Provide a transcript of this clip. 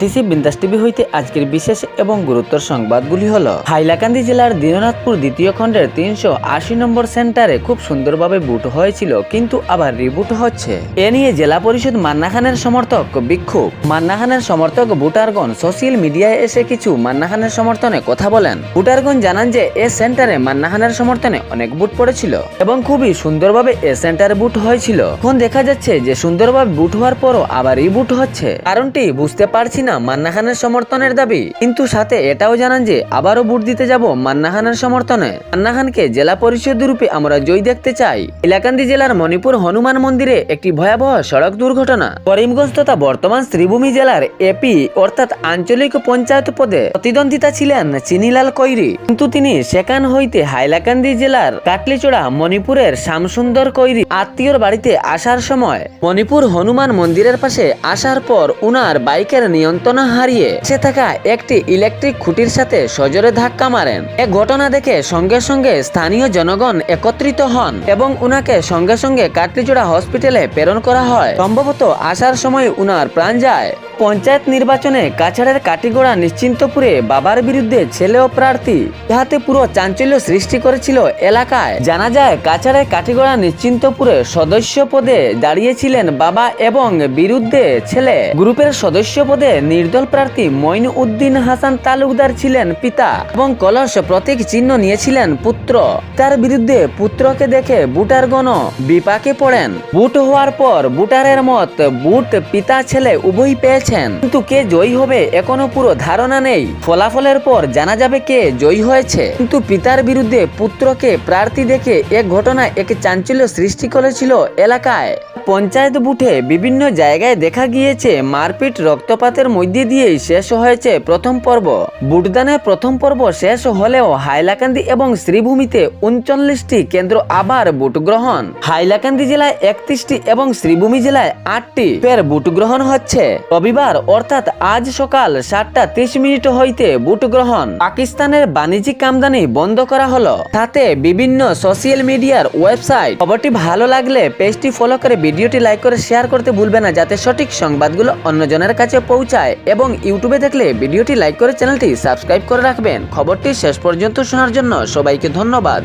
TC বিন্দাস TV হইতে আজকের বিশেষ এবং গুরুত্বর সংবাদগুলি হল, হাইলাকান্দি জেলার দীননাথপুর দ্বিতীয় খণ্ডের তিনশো আশি নম্বর সেন্টারে খুব সুন্দরভাবে বুট হয়েছিল, কিন্তু আবার রিবুট হচ্ছে। এ নিয়ে জেলা পরিষদ মান্না খানের সমর্থক বিক্ষোভ। মান্না খানের সমর্থক বুটারগণ সোশ্যাল মিডিয়ায় এসে কিছু মান্না খানের সমর্থনে কথা বলেন। বুটারগণ জানান যে, এ সেন্টারে মান্না খানের সমর্থনে অনেক বুট পড়েছিল এবং খুবই সুন্দরভাবে এ সেন্টারে বুট হয়েছিল। এখন দেখা যাচ্ছে যে, সুন্দরভাবে বুট হওয়ার পরও আবার রিবুট হচ্ছে। কারণটি বুঝতে পারছি না মান্না খানের সমর্থনের দাবি? কিন্তু সাথে এটাও জানান যে, আবারও বুট দিতে যাব মান্না খানের সমর্থনে। মান্না খানকে জেলা পরিষদ রূপে আমরা জয় দেখতে চাই। ইলাকান্দি জেলার মণিপুর হনুমান মন্দিরে একটি ভয়াবহ সড়ক দুর্ঘটনা। করিমগঞ্জ তথা বর্তমান শ্রীভূমি জেলার এপি অর্থাৎ আঞ্চলিক পঞ্চায়েত পদে প্রতিদ্বন্দ্বিতা ছিলেন চিনিলাল কৈরি। কিন্তু তিনি সেখান হইতে হাইলাকান্দি জেলার কাটলিচড়া মণিপুরের শ্যামসুন্দর কৈরি আত্মীয়র বাড়িতে আসার সময় মণিপুর হনুমান মন্দিরের পাশে আসার পর উনার বাইকের নিয়ন্ত্রণ হারিয়ে সে থাকা একটি ইলেকট্রিক খুঁটির সাথে সজোরে ধাক্কা মারেন। এ ঘটনা দেখে সঙ্গে সঙ্গে স্থানীয় জনগণ একত্রিত হন এবং উনাকে সঙ্গে সঙ্গে কাটলিজোড়া হসপিটালে প্রেরণ করা হয়। সম্ভবত আসার সময় উনার প্রাণ যায়। পঞ্চায়েত নির্বাচনে কাছাড়ের কাটিগোড়া নিশ্চিন্তপুরে বাবার বিরুদ্ধে ছেলে ও প্রার্থী, ইহাতে পুরো চাঞ্চল্য সৃষ্টি করেছিল এলাকায়। জানা যায়, কাছাড়ের কাটিগোড়া নিশ্চিন্তপুরে সদস্য পদে দাঁড়িয়েছিলেন বাবা এবং বিরুদ্ধে ছেলে। গ্রুপের সদস্য পদে নির্দল প্রার্থী মইন উদ্দিন হাসান তালুকদার ছিলেন পিতা এবং কলস প্রতীক চিহ্ন নিয়েছিলেন পুত্র। তার বিরুদ্ধে পুত্রকে দেখে বুটারগণ বিপাকে পড়েন। বুট হওয়ার পর বুটারের মত বুট পিতা ছেলে উভয় পেয়েছেন কিন্তু কে জয়ী হবে এখনও পুরো ধারণা নেই। ফলাফলের পর জানা যাবে কে জয়ী হয়েছে। কিন্তু পিতার বিরুদ্ধে পুত্রকে প্রার্থী দেখে এক ঘটনা এক চাঞ্চল্য সৃষ্টি করেছিল এলাকায়। পঞ্চায়েত বুথে বিভিন্ন জায়গায় দেখা গিয়েছে, মারপিট রক্তপাতের মধ্যে দিয়েই শেষ হয়েছে প্রথম পর্ব। বুটদানের প্রথম পর্ব শেষ হলেও হাইলাকান্দি এবং শ্রীভূমিতে উনচল্লিশটি কেন্দ্র আবার বুট গ্রহণ। হাইলাকান্দি জেলায় একত্রিশটি এবং শ্রীভূমি জেলায় আটটি। ফের বুট গ্রহণ হচ্ছে। রবিবার অর্থাৎ আজ সকাল সাতটা ত্রিশ মিনিট হইতে বুট গ্রহণ। পাকিস্তানের বাণিজ্যিক আমদানি বন্ধ করা হলো। তাতে বিভিন্ন সোশ্যাল মিডিয়ার ওয়েবসাইট। খবরটি ভালো লাগলে পেজটি ফলো করে ভিডিওটি লাইক করে শেয়ার করতে ভুলবে না, যাতে সঠিক সংবাদগুলো অন্যজনের কাছে পৌঁছায়। এবং ইউটিউবে দেখলে ভিডিওটি লাইক করে চ্যানেলটি সাবস্ক্রাইব করে রাখবেন। খবরটি শেষ পর্যন্ত শোনার জন্য সবাইকে ধন্যবাদ।